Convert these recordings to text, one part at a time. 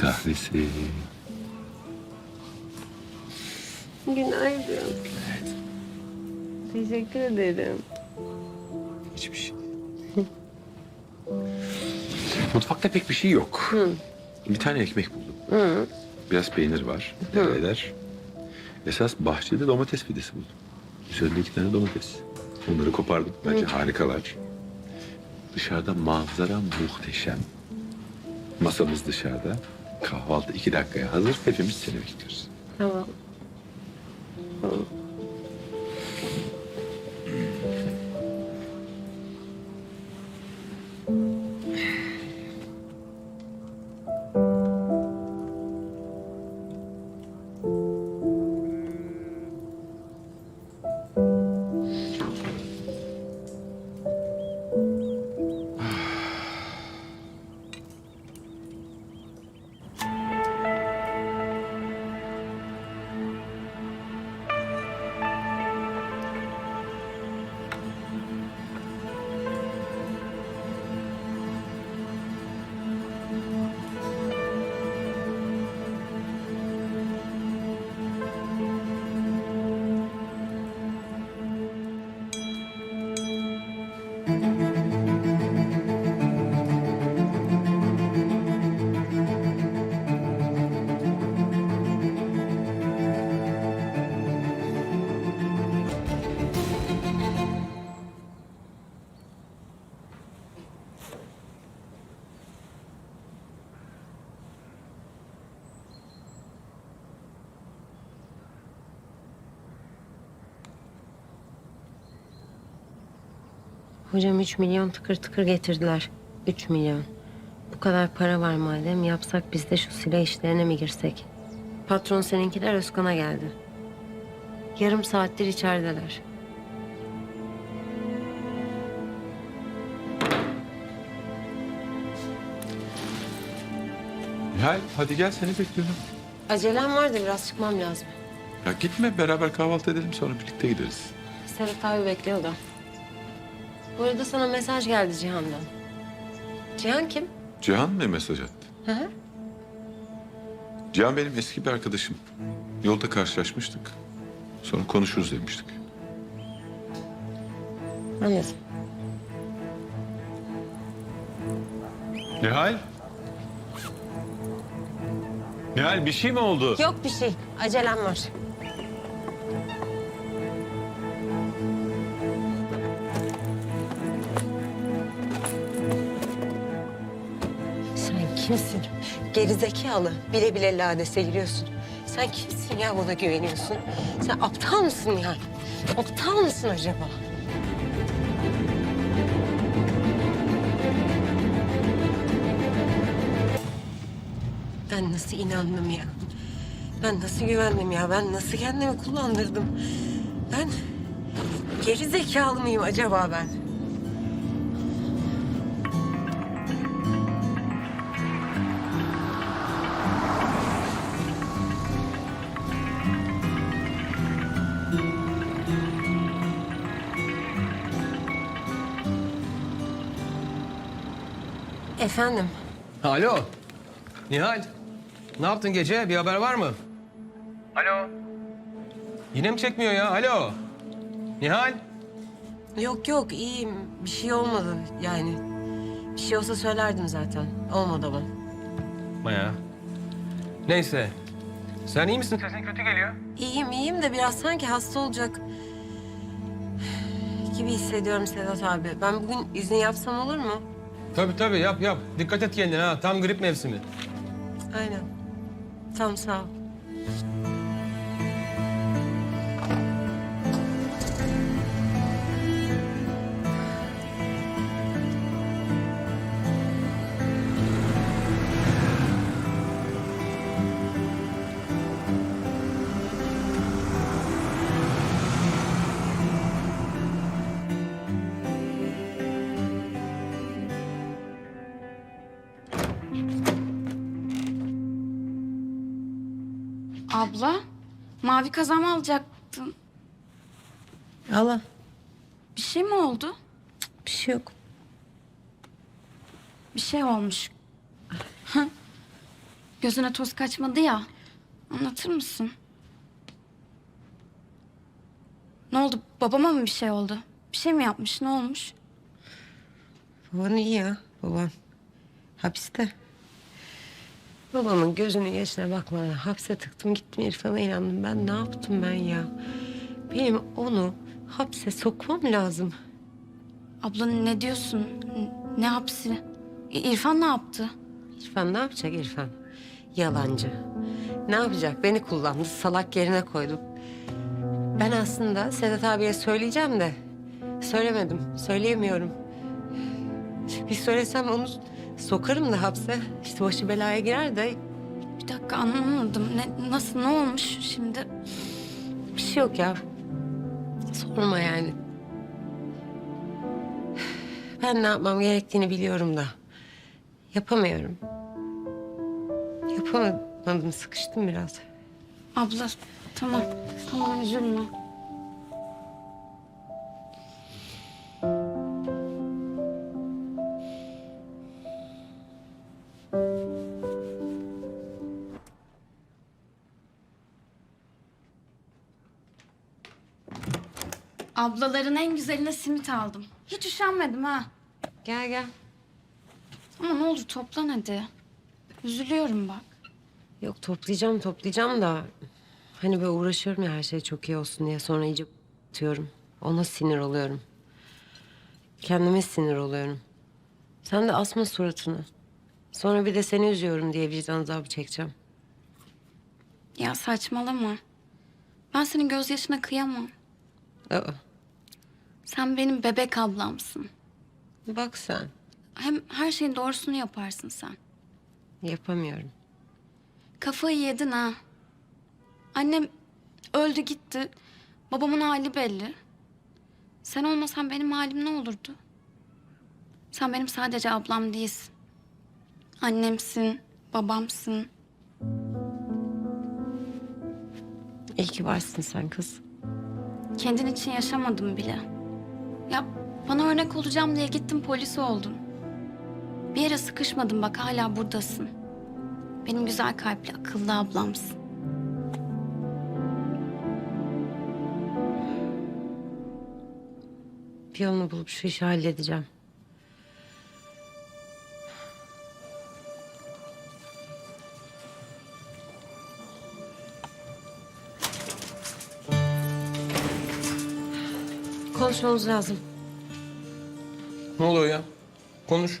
kahvesi. Günaydın. Teşekkür ederim. Hiçbir şey. Mutfakta pek bir şey yok. Bir tane ekmek buldum. Biraz peynir var. eder. Esas bahçede domates fidesi buldum. Üzerinde iki tane domates. Onları kopardım. Bence harikalar. Dışarıda manzara muhteşem. Masamız dışarıda. Kahvaltı iki dakikaya hazır. Hepimiz seni bekliyoruz. Tamam. Hocam 3 milyon tıkır tıkır getirdiler. 3 milyon. Bu kadar para var madem yapsak biz de şu silah işlerine mi girsek? Patron seninkiler Özkan'a geldi. Yarım saattir içerideler. Nihal hadi gel seni bekliyorum. Acelem var da biraz çıkmam lazım. Ya gitme beraber kahvaltı edelim sonra birlikte gideriz. Serhat abi bekliyor da. Bu arada sana mesaj geldi Cihan'dan. Cihan kim? Cihan mı mesaj attı? Hı hı. Cihan benim eski bir arkadaşım. Yolda karşılaşmıştık. Sonra konuşuruz demiştik. Anladım. Nihal? Nihal bir şey mi oldu? Yok bir şey. Acelem var. Kimsin? Gerizekalı. Bile bile lanese giriyorsun. Sen kimsin ya buna güveniyorsun? Sen aptal mısın ya? Aptal mısın acaba? Ben nasıl inandım ya? Ben nasıl güvendim ya? Ben nasıl kendimi kullandırdım? Ben geri zekalı mıyım acaba ben? Efendim? Alo. Nihal. Ne yaptın gece? Bir haber var mı? Alo. Yine mi çekmiyor ya? Alo. Nihal. Yok yok iyiyim. Bir şey olmadı yani. Bir şey olsa söylerdim zaten. Olmadı ama. Maya. Neyse. Sen iyi misin? Sesin kötü geliyor. İyiyim iyiyim de biraz sanki hasta olacak gibi hissediyorum Sedat abi. Ben bugün izin yapsam olur mu? Tabii tabii yap yap. Dikkat et kendine ha. Tam grip mevsimi. Aynen. Tamam sağ ol. Abla, mavi kazan alacaktın. Allah Bir şey mi oldu? bir şey yok. Bir şey olmuş. Gözüne toz kaçmadı ya. Anlatır mısın? Ne oldu? Babama mı bir şey oldu? Bir şey mi yapmış? Ne olmuş? Baban iyi ya baban. Hapiste. Babamın gözünün yaşına bakmadan hapse tıktım gittim İrfan'a inandım. Ben ne yaptım ben ya? Benim onu hapse sokmam lazım. Abla ne diyorsun? Ne hapsi? İ- İrfan ne yaptı? İrfan ne yapacak İrfan? Yalancı. Ne yapacak? Beni kullandı, salak yerine koydu. Ben aslında Sedat abiye söyleyeceğim de söylemedim, söyleyemiyorum. Bir söylesem onu sokarım da hapse. İşte başı belaya girer de Bir dakika anlamadım. Ne, nasıl ne olmuş şimdi? bir şey yok ya. Sorma yani. Ben ne yapmam gerektiğini biliyorum da. Yapamıyorum. Yapamadım, sıkıştım biraz. Abla tamam. Tamam üzülme. Ablaların en güzeline simit aldım. Hiç üşenmedim ha. Gel gel. Ama ne olur toplan hadi. Üzülüyorum bak. Yok toplayacağım toplayacağım da hani böyle uğraşıyorum ya her şey çok iyi olsun diye sonra iyice atıyorum. Ona sinir oluyorum. Kendime sinir oluyorum. Sen de asma suratını. Sonra bir de seni üzüyorum diye vicdan azabı çekeceğim. Ya saçmalama. Ben senin gözyaşına kıyamam. Aa, Sen benim bebek ablamsın. bak sen. Hem her şeyin doğrusunu yaparsın sen. Yapamıyorum. Kafayı yedin ha. Annem öldü gitti. Babamın hali belli. Sen olmasan benim halim ne olurdu? Sen benim sadece ablam değilsin. Annemsin, babamsın. İyi ki varsın sen kız. Kendin için yaşamadım bile. Ya bana örnek olacağım diye gittim polis oldun. Bir yere sıkışmadın bak hala buradasın. Benim güzel kalpli, akıllı ablamsın. Bir yolunu bulup şu işi halledeceğim. Konuşmamız lazım. Ne oluyor ya? Konuş.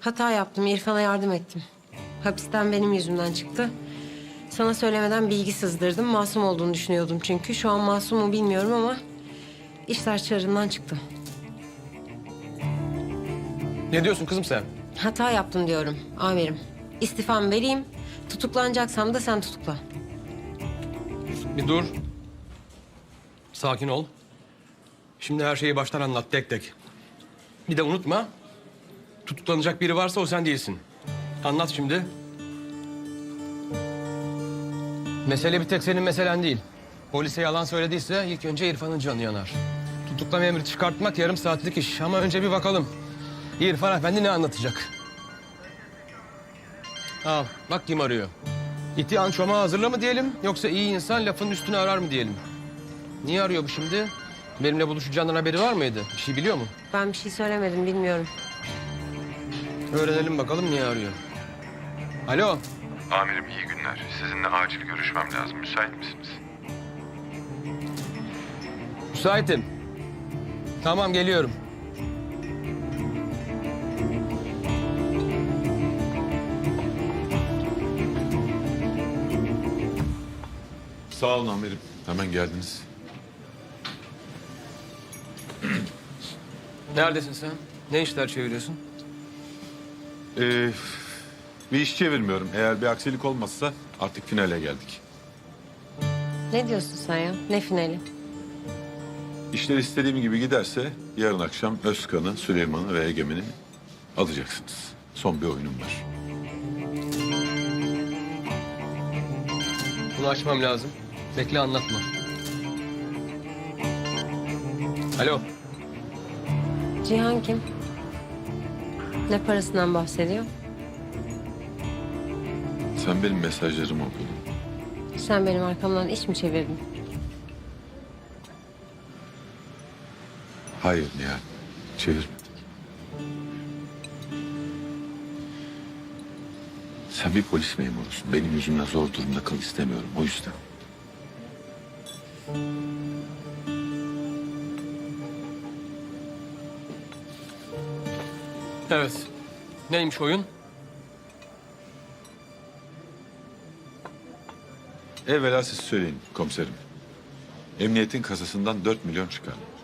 Hata yaptım, İrfan'a yardım ettim. Hapisten benim yüzümden çıktı. Sana söylemeden bilgi sızdırdım. Masum olduğunu düşünüyordum çünkü. Şu an masum mu bilmiyorum ama... ...işler çığırından çıktı. Ne diyorsun kızım sen? Hata yaptım diyorum amirim. İstifamı vereyim. Tutuklanacaksam da sen tutukla. Bir dur. Sakin ol. Şimdi her şeyi baştan anlat tek tek. Bir de unutma. Tutuklanacak biri varsa o sen değilsin. Anlat şimdi. Mesele bir tek senin meselen değil. Polise yalan söylediyse ilk önce İrfan'ın canı yanar. Tutuklama emri çıkartmak yarım saatlik iş ama önce bir bakalım. İrfan Efendi ne anlatacak? Al bak kim arıyor. İti ançoma hazırla mı diyelim yoksa iyi insan lafın üstüne arar mı diyelim? Niye arıyor bu şimdi? Benimle buluşacağından haberi var mıydı? Bir şey biliyor mu? Ben bir şey söylemedim bilmiyorum. Öğrenelim bakalım niye arıyor. Alo. Amirim iyi günler. Sizinle acil görüşmem lazım. Müsait misiniz? Müsaitim. Tamam geliyorum. Sağ olun amirim. Hemen geldiniz. Neredesin sen? Ne işler çeviriyorsun? Ee, bir iş çevirmiyorum. Eğer bir aksilik olmazsa artık finale geldik. Ne diyorsun sen ya? Ne finali? İşler istediğim gibi giderse yarın akşam Özkan'ı, Süleyman'ı ve Egemen'i alacaksınız. Son bir oyunum var. Bunu açmam lazım. Bekle anlatma. Alo. Cihan kim? Ne parasından bahsediyor? Sen benim mesajlarımı okudun. Sen benim arkamdan iş mi çevirdin? Hayır Nihal. Çevirmedik. Sen bir polis memurusun. Benim yüzümden zor durumda kal istemiyorum. O yüzden. Evet. Neymiş oyun? Evvela siz söyleyin komiserim. Emniyetin kasasından 4 milyon çıkarmış.